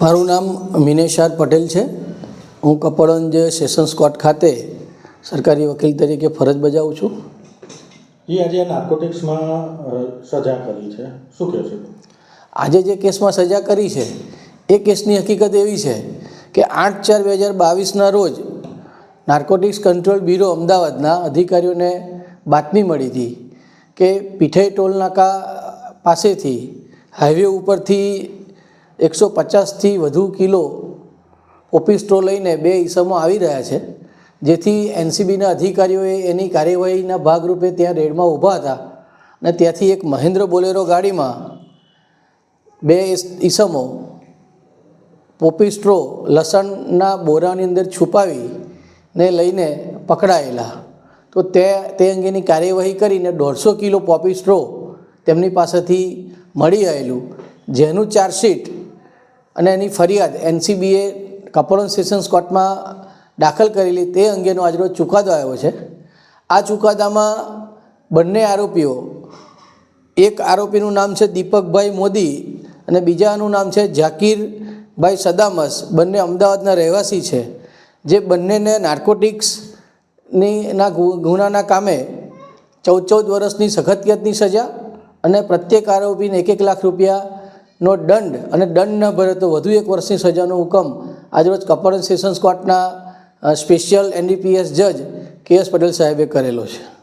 મારું નામ મિનેશાર પટેલ છે. હું કપડંજ સેશન્સ કોર્ટ ખાતે સરકારી વકીલ તરીકે ફરજ બજાવું છું. એ આજે નાર્કોટિક્સમાં સજા કરી છે. શું કહે છે? આજે જે કેસમાં સજા કરી છે એ કેસની હકીકત એવી છે કે આઠ ચાર બે હજાર બાવીસના રોજ નાર્કોટિક્સ કંટ્રોલ બ્યુરો અમદાવાદના અધિકારીઓને બાતમી મળી હતી કે પીઠાઈ ટોલ નાકા પાસેથી હાઈવે ઉપરથી એકસો પચાસથી વધુ કિલો પોપી લઈને બે ઈસમો આવી રહ્યા છે, જેથી એનસીબીના અધિકારીઓએ એની કાર્યવાહીના ભાગરૂપે ત્યાં રેડમાં ઊભા હતા અને ત્યાંથી એક મહેન્દ્ર બોલેરો ગાડીમાં બે ઈસ- ઈસમો પોપીસ્ટ્રો લસણના બોરાની અંદર છુપાવી ને લઈને પકડાયેલા. તો તે તે અંગેની કાર્યવાહી કરીને દોઢસો કિલો પોપિસ્ટ્રો તેમની પાસેથી મળી આવેલું, જેનું ચાર્જશીટ અને એની ફરિયાદ એનસીબીએ કપડવંજ સેશન્સ કોર્ટમાં દાખલ કરેલી તે અંગેનો આજરોજ ચુકાદો આવ્યો છે. આ ચુકાદામાં બંને આરોપીઓ, એક આરોપીનું નામ છે દીપકભાઈ મોદી અને બીજાનું નામ છે ઝાકીરભાઈ સદામસ. બંને અમદાવાદના રહેવાસી છે. જે બંનેને નાર્કોટિક્સની ના ગુનાના કામે ચૌદ ચૌદ વર્ષની સખત સજા અને પ્રત્યેક આરોપીને એક એક લાખ રૂપિયાનો દંડ. અને દંડ ન ભરે તો વધુ એક વર્ષની સજાનો હુકમ. આજરોજ કપર સેશન્સ કોર્ટના સ્પેશિયલ એનડીપીએસ જજ કે એસ પટેલ સાહેબે કરેલો છે.